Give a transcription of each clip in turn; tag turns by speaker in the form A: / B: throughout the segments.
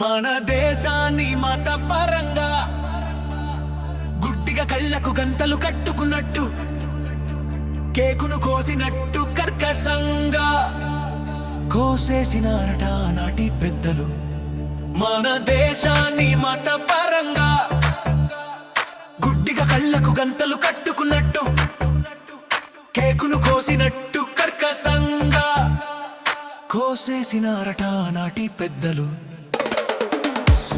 A: మన దేశాన్ని మతపరంగా గుడ్డిగా కళ్ళకు గంతలు కట్టుకున్నట్టు కేకును కోసినట్టు కర్కసంగా కోసేసినారట నాటి పెద్దలు. మన దేశాన్ని మతపరంగా గుడ్డిగా కళ్ళకు గంతలు కట్టుకున్నట్టు కేకును కోసినట్టు కర్కసంగా కోసేసినారట నాటి పెద్దలు.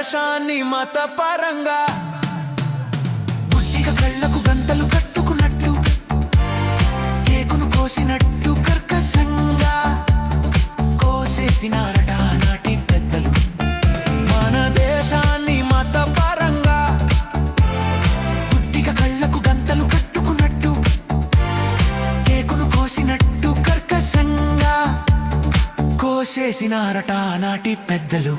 A: దేశాన్ని మతపరంగా బుల్లిగా కళ్ళకు గంతలు కట్టుకున్నట్టు కేకును కోసినట్టు కర్కశంగా కోసేసినారట నాటి పెద్దలు. మన దేశాన్ని మతపరంగా గుడ్డిగా కళ్ళకు గంతలు కట్టుకున్నట్టు కేకును కోసినట్టు కర్కశంగా కోసేసినారట నాటి పెద్దలు.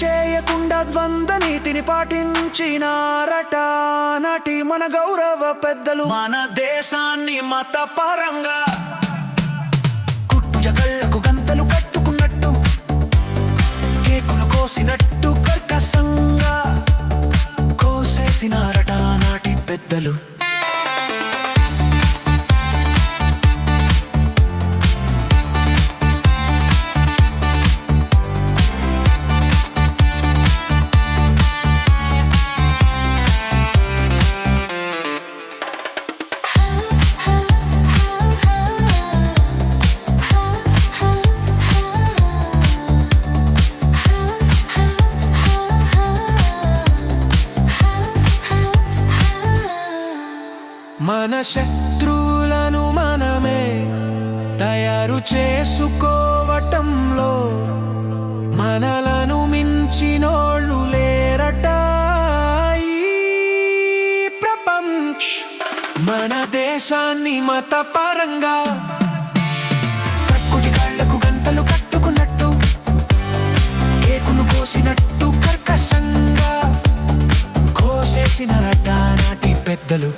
A: చేయకుండా ద్వంద్వ నీతిని పాటించినారట నాటి మన గౌరవ పెద్దలు. మన దేశాన్ని మతపరంగా కుట్టుజగళ్ళకు గంతలు కట్టుకున్నట్టు కేకులు కోసినట్టు కర్కసంగా కోసేసినారట నాటి పెద్దలు. మన శత్రువులను మనమే తయారు చేసుకోవటంలో మనలను మించినోళ్ళు లేరట ఈ ప్రపంచ్. మన దేశాన్ని మతపరంగా కక్కుటి కాళ్ళకు గంతలు కట్టుకున్నట్టు కేకును కోసినట్టు కర్కశంగా కోసేసినారట నాటి పెద్దలు.